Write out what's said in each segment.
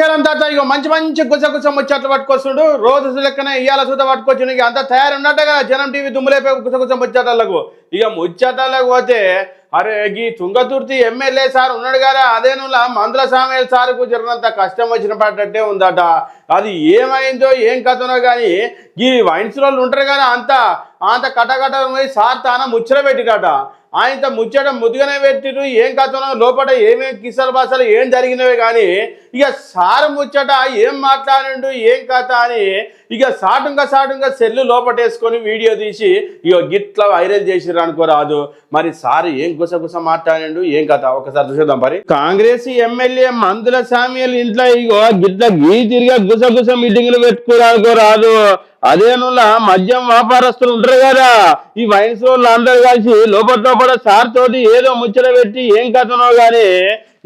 శ్రీశైలం తాత ఇక మంచి మంచి గుస గుస ముచ్చట్లు పట్టుకొస్తుండు. రోజు లెక్కన ఇయ్యాల సూత పట్టుకొచ్చి ఇక అంత తయారు ఉన్నట్టుగా కదా జనం టీవీ దుమ్ములేపే గుస గుస ముచ్చట్లకు. ఇక ముచ్చటలకు పోతే అరే ఈ తుంగతుర్తి ఎమ్మెల్యే సార్ ఉన్నాడు కదా అదే అదేనులా మందుల సామయ్య సార్కు జరిగినంత కష్టం వచ్చిన పడ్డట్టే ఉందట. అది ఏమైందో ఏం కథనో కానీ ఈ వైన్స్ వాళ్ళు ఉంటారు కదా అంత అంత కటకట సార్ తాన ముచ్చట పెట్టినట ఆయనతో ముచ్చట ముద్దుగానే పెట్టిరు ఏం కథనో లోపల ఏమేం కిసలు బాసలు ఏం జరిగినవే కానీ ఇక సార్ ముచ్చట ఏం మాట్లాడిండు ఏం కథ అని ఇక సాటుంగా సాటుంగా సెల్లు లోపటేసుకొని వీడియో తీసి ఇక గిట్ల వైరల్ చేసిర్రు అనుకోరాదు మరి సార్ ఏం గుసగుస మాట్లాడిండు ఏం కథ? ఒకసారి చూసేద్దాం మరి. కాంగ్రెస్ ఎమ్మెల్యే మందుల సామ్యాలు ఇంట్లో ఇగో గిట్ల గీ తిరిగా గుసగుస మీటింగ్లు పెట్టుకోరానుకోరాదు అదేనులా మద్యం వ్యాపారస్తులు ఉంటారు కదా. ఈ వైన్స్ వాళ్ళు అందరు కలిసి లోపల లోపల సార్ తోటి ఏదో ముచ్చట పెట్టి ఏం కథనో గానీ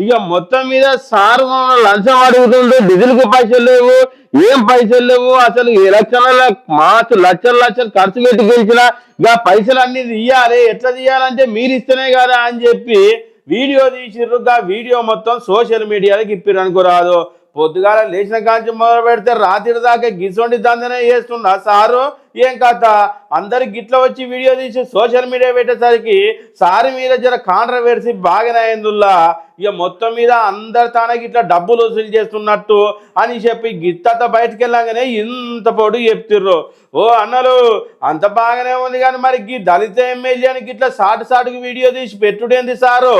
ఇక మొత్తం మీద సార్ లంచం అడుగుతుంటే డీజిల్కి పైసలు లేవు. ఏం పైసలు లేవు? అసలు ఎలక్షన్ల మాసు లక్షలు లక్షలు ఖర్చు పెట్టి గెలిచిన ఇక పైసలు అన్ని ఇయ్యాలి ఎట్లా తీయాలంటే మీరు ఇస్తేనే కదా అని చెప్పి వీడియో తీసిర్రు. వీడియో మొత్తం సోషల్ మీడియాలోకి ఇప్పిరనుకోరాదు పొద్దుగాల లేచిన కాంచి మొదలు పెడితే రాత్రి దాకా గిసొండి దందనే చేస్తున్నా. సారు ఏం కథ అందరు గిట్ల వచ్చి వీడియో తీసి సోషల్ మీడియా పెట్టేసరికి సారి మీద జర కాంట్రవర్సీ బాగానే అయిందిల్లా. ఇక మొత్తం మీద అందరు తానకి ఇట్లా డబ్బులు వసూలు చేస్తున్నట్టు అని చెప్పి గిత్తత బయటకు వెళ్ళగానే ఇంత పొడు చెప్తుర్రు. ఓ అన్నలు అంత బాగానే ఉంది కానీ మరి గీ దళిత ఎమ్మెల్యే ఇట్లా సాటు సాటుకు వీడియో తీసి పెట్టుడేంది సారు?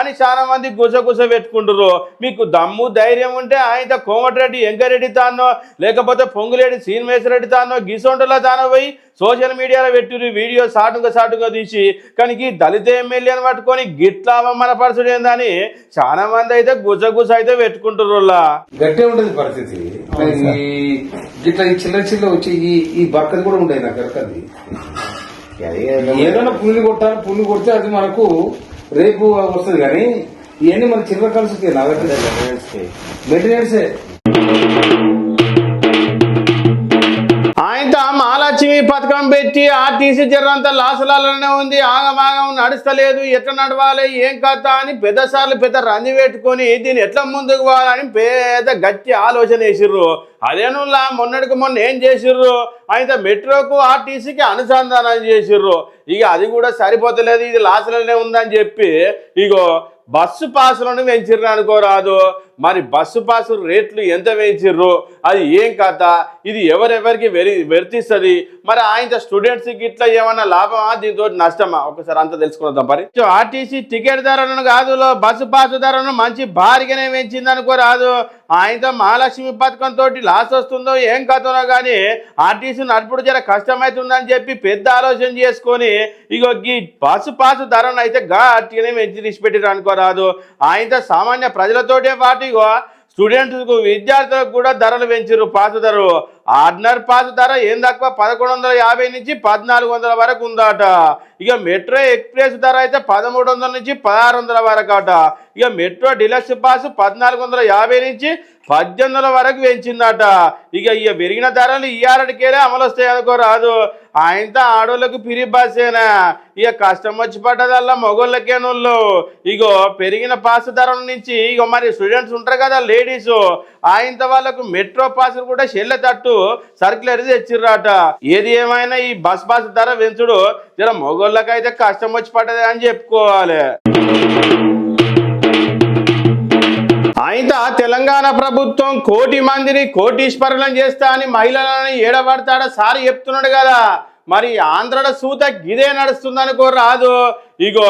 అని చాలా మంది గుసగుస పెట్టుకుంటురు మీకు దమ్ము ధైర్యం ఉంటే ఆయన కోమటిరెడ్డి వెంకరెడ్డి తానో లేకపోతే పొంగులేడి శ్రీనివేశ్వరెడ్డి తానో గిసొంటలో తాను పోయి సోషల్ మీడియాలో పెట్టిరు వీడియో సాటుగా సాటుగా తీసి కానీ ఈ దళిత ఎమ్మెల్యేని పట్టుకొని గిట్లా అవమానపరచుడు ఏందని చాలా మంది అయితే గుసగుస అయితే పెట్టుకుంటారు గట్టే ఉండేది పరిస్థితి. ఈ ఇట్లా ఈ చిల్లర చిల్లర వచ్చి ఈ ఈ బక్కది కూడా ఉండేది నాకు ఏదైనా పుల్లి కొట్టాలి పుల్లి కొడితే అది మనకు రేపు వస్తుంది కానీ ఇవన్నీ మన చిల్లర కలిసి మెయింటెనెన్సే పథకం పెట్టి ఆర్టీసీ జర్రంతా లాసలాలనే ఉంది. ఆగమాగం నడుస్తలేదు. ఎట్లా నడవాలి? ఏం కథ అని పెద్దసార్లు పెద్ద రంది పెట్టుకొని దీన్ని ఎట్లా ముందుకు పోవాలని పేద గట్టి ఆలోచన వేసిర్రు అదేనులా మొన్నటికి మొన్న ఏం చేసిర్రు? ఆయన మెట్రోకు ఆర్టీసీకి అనుసంధానం చేసిర్రు. ఇక అది కూడా సరిపోతలేదు. ఇది లాసలనే ఉందని చెప్పి ఇగో బస్సు పాసులను పెంచిర్రు అనుకోరాదు. మరి బస్సు పాసు రేట్లు ఎంత పెంచిర్రు అది ఏం కథ? ఇది ఎవరెవరికి వెరి వెర్తిస్తుంది? మరి ఆయన స్టూడెంట్స్కి ఇట్లా ఏమన్నా లాభమా? దీంతో నష్టమా? ఒకసారి అంతా తెలుసుకుందాం మరి. ఆర్టీసీ టికెట్ ధరలను కాదు బస్సు పాసు ధరను మంచి భారీగానే పెంచింది అనుకోరాదు ఆయనతో మహాలక్ష్మి పథకం తోటి లాస్ వస్తుందో ఏం కథనో కానీ ఆర్టీసీ నడుపుడు జర కష్టమవుతుందని చెప్పి పెద్ద ఆలోచన చేసుకొని ఇగో ఈ బస్సు పాసు ధరను అయితే గట్టిగానే పెంచి తీసిపెట్టిరు అనుకోరాదు ఆయనతో సామాన్య ప్రజలతోటే పాటు ఇగో స్టూడెంట్స్కు విద్యార్థులకు కూడా ధరలు పెంచారు పాసు ధరలు ఆర్డినర్ పాస్ ధర ఏం తక్కువ? పదకొండు వందల యాభై నుంచి పద్నాలుగు వందల వరకు ఉందట. ఇక మెట్రో ఎక్స్ప్రెస్ ధర అయితే పదమూడు వందల నుంచి పదహారు వందల వరకు అట. ఇక మెట్రో డిలక్స్ పాస్ పద్నాలుగు వందల యాభై నుంచి పద్దెనిమిది వందల వరకు పెంచిందట. ఇక ఇక పెరిగిన ధరలు ఇయ్యాలటికేలే అమలు వస్తాయి అనుకోరాదు ఆయనతో ఆడోళ్ళకు పిరి బస్సేనా ఇక కష్టం వచ్చి పడ్డదల్లా మొగోళ్ళకేనోళ్ళు ఇగో పెరిగిన పాస్ ధరల నుంచి ఇగో మరి స్టూడెంట్స్ ఉంటారు కదా లేడీస్. ఆయనతో వాళ్ళకు మెట్రో పాస్ కూడా చెల్లె తట్టు సర్కులర్ తెచ్చిర్రాట. ఏది ఏమైనా ఈ బస్ పాస్ ధర పెంచుడు జర మొగోళ్ళకైతే కష్టం వచ్చి పడ్డది అని చెప్పుకోవాలి. అయితే తెలంగాణ ప్రభుత్వం కోటి మందిని కోటీశ్వరులను చేస్తా అని మహిళలను ఏడబడతాడా? సారి చెప్తున్నాడు కదా. మరి ఆంధ్రడ సూత గిదే నడుస్తుందనుకో రాదు. ఇగో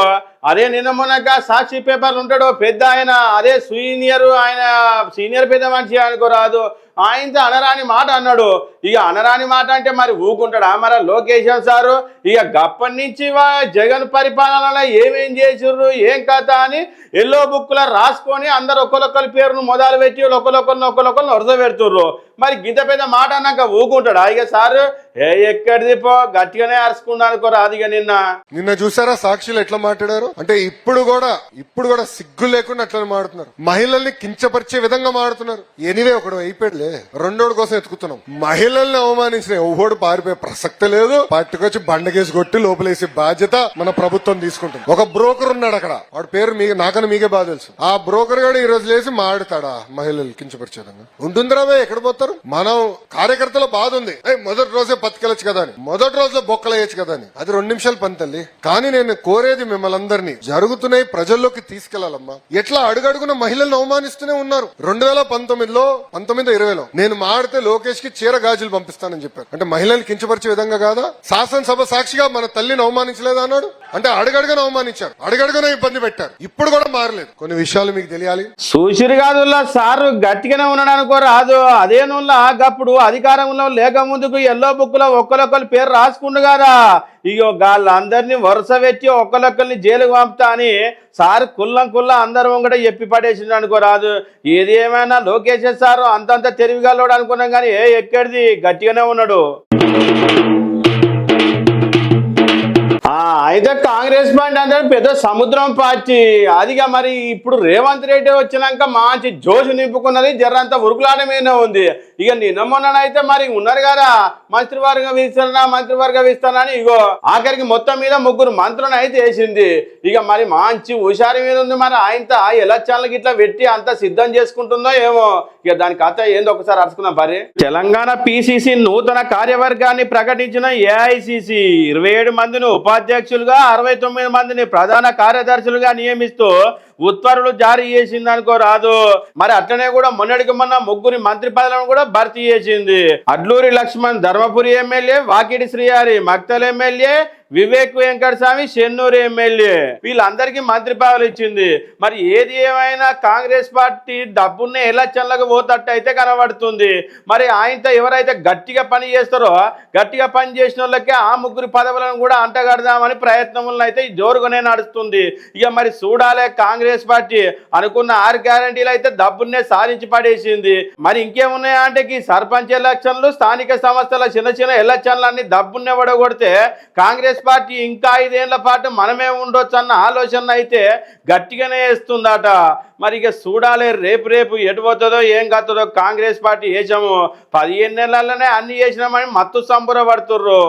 అదే నిన్న మొన్నగా సాక్షి పేపర్లు ఉంటాడు పెద్ద ఆయన అదే సీనియర్ ఆయన సీనియర్ పెద్ద మనిషి అనుకో రాదు. ఆయనతో అనరాని మాట అన్నాడు. ఇక అనరాని మాట అంటే మరి ఊకుంటాడా? మరి లోకేషన్ సారు? ఇక గప్పటి నుంచి జగన్ పరిపాలనలో ఏమేం చేసిర్రు ఏం కథ అని ఎల్లో బుక్లో రాసుకొని అందరు ఒకరొకరి పేరును మొదలు పెట్టి ఒకరొకరిని ఒకరొకరిని వరద పెడుతుర్రు. మరి గింత పెద్ద మాట అన్నాక ఊకుంటాడు? ఇక సారు ఏ ఎక్కడిది పో గట్టిగానే అరుచుకున్నాను అనుకో నిన్న. నిన్న చూసారా సాక్షులు ఎట్లా మాట్లాడారు? అంటే ఇప్పుడు కూడా ఇప్పుడు కూడా సిగ్గు లేకుండా అట్లా మాడుతున్నారు. మహిళల్ని కించపరిచే విధంగా మాడుతున్నారు. ఎనివే ఒకడు అయిపోయాడులే. రెండోడు కోసం ఎత్తుకుతున్నాం. మహిళల్ని అవమానించిన ఎవడు పారిపోయే ప్రసక్తి లేదు. పట్టుకొచ్చి బండకి కేసు కొట్టి లోపలేసే బాధ్యత మన ప్రభుత్వం తీసుకుంటుంది. ఒక బ్రోకర్ ఉన్నాడు అక్కడ. వాడి పేరు మీ నాకని మీకే బాగా తెలుసు. ఆ బ్రోకర్ గాడు ఈ రోజు లేసి మాడతాడా? మహిళలు కించపరిచే విధంగా ఉంటుందిరా ఎక్కడ పోతారు? మనం కార్యకర్తల బాధ ఉంది. మొదటి రోజే పత్తికెళ్ళచ్చు కదా అని. మొదటి రోజులో బొక్కలేయచ్చు కదా అని. అది రెండు నిమిషాలు పని తల్లి. కానీ నేను కోరేది మిమ్మల్ని అందరినీ జరుగుతున్నాయి ప్రజల్లోకి తీసుకెళ్ళాలమ్మా. ఎట్లా అడుగడుగున మహిళలను అవమానిస్తూనే ఉన్నారు? రెండు వేల పంతొమ్మిదిలో పంతొమ్మిది ఇరవైలో నేను మాడితే లోకేష్కి చీర గాజులు పంపిస్తానని చెప్పారు. అంటే మహిళలు కించపరిచే విధంగా కాదా? శాసనసభ సాక్షిగా మన తల్లిని అవమానించలేదా అన్నాడు? అంటే అడుగడుగున అవమానించారు. అడుగడుగున ఇబ్బంది పెట్టారు. ఇప్పుడు కూడా మారలేదు. కొన్ని విషయాలు మీకు తెలియాలి. సూచిరు కాదుల్లా సారు గట్టిగానే ఉన్నాడు అనుకో రాదు అదే నుల్లా గప్పుడు అధికారంలో లేక ముందుకు ఎల్లో బుక్లో ఒక్కరొక్కరు పేరు రాసుకుండు కదా ఇగో వాళ్ళందరినీ వరుస పెట్టి ఒక్కరొక్కరిని జైలుకు పంపుతా అని సార్ కుల్లం కుల్ల అందరం కూడా చెప్పి పడేసిండు అనుకో రాదు ఏది ఏమైనా లోకేష్ సార్ అంతంత తెలివిగలోడు అనుకున్నాం కానీ ఏ ఎక్కడిది? గట్టిగానే ఉన్నాడు. అయితే కాంగ్రెస్ పార్టీ అంటే పెద్ద సముద్రం పార్టీ. అదిగా మరి ఇప్పుడు రేవంత్ రెడ్డి వచ్చినాక మంచి జోష్ నింపుకున్నది జర్రంత ఉరుకులాట మీదనే ఉంది. ఇక నిన్న మొన్ననైతే మరి ఉన్నారు కదా మంత్రివర్గ విస్తరణ మంత్రివర్గ విస్తరణ అని ఇగో ఆఖరికి మొత్తం మీద ముగ్గురు మంత్రులను అయితే వేసింది. ఇక మరి మంచి హుషారు మీద ఉంది మరి ఆయనతో ఎలక్షన్లకి ఇట్లా పెట్టి అంత సిద్ధం చేసుకుంటుందో ఏమో. ఇక దాని కథ ఏందో ఒకసారి అరుచుకున్నాం మరి తెలంగాణ పిసిసి నూతన కార్యవర్గాన్ని ప్రకటించిన ఏఐసిసి ఇరవై ఏడు మందిని ఉపాధ్యక్షులుగా అరవై తొమ్మిది మందిని ప్రధాన కార్యదర్శులుగా నియమిస్తూ ఉత్తర్వులు జారీ చేసింది అనుకో రాదు. మరి అట్లనే కూడా మొన్నటికి మొన్న ముగ్గురి మంత్రి పదవులను కూడా భర్తీ చేసింది. Adluri Laxman Dharmapuri MLA Vakiti Srihari Makthal MLA Vivek Venkataswamy Chennur MLA. వీళ్ళందరికీ మంత్రి పదవులు ఇచ్చింది. మరి ఏది ఏమైనా కాంగ్రెస్ పార్టీ డబ్బున్న ఎలక్షన్లకు పోతట్టు అయితే కనబడుతుంది. మరి ఆయనతో ఎవరైతే గట్టిగా పని చేస్తారో గట్టిగా పని చేసిన వాళ్ళకే ఆ ముగ్గురు పదవులను కూడా అంటగడదామని ప్రయత్నములను అయితే జోరుగానే నడుస్తుంది. ఇక మరి చూడాలే కాంగ్రెస్ పార్టీ అనుకున్న ఆరు గ్యారంటీలు అయితే డబ్బున్నే సాధించి పడేసింది. మరి ఇంకేమున్నాయా అంటే ఈ సర్పంచ్ ఎలక్షన్లు స్థానిక సంస్థల చిన్న చిన్న ఎలక్షన్లు అన్ని డబ్బున్నే పడగొడితే కాంగ్రెస్ పార్టీ ఇంకా ఐదేళ్ళ పాటు మనమే ఉండొచ్చు అన్న ఆలోచన అయితే గట్టిగానే వేస్తుందట. మరి ఇక చూడాలి రేపు రేపు ఎటు పోతుందో ఏం కాతుందో కాంగ్రెస్ పార్టీ వేసాము పదిహేను నెలలనే అన్ని చేసినామని మత్తు సంబురపడుతుర్రు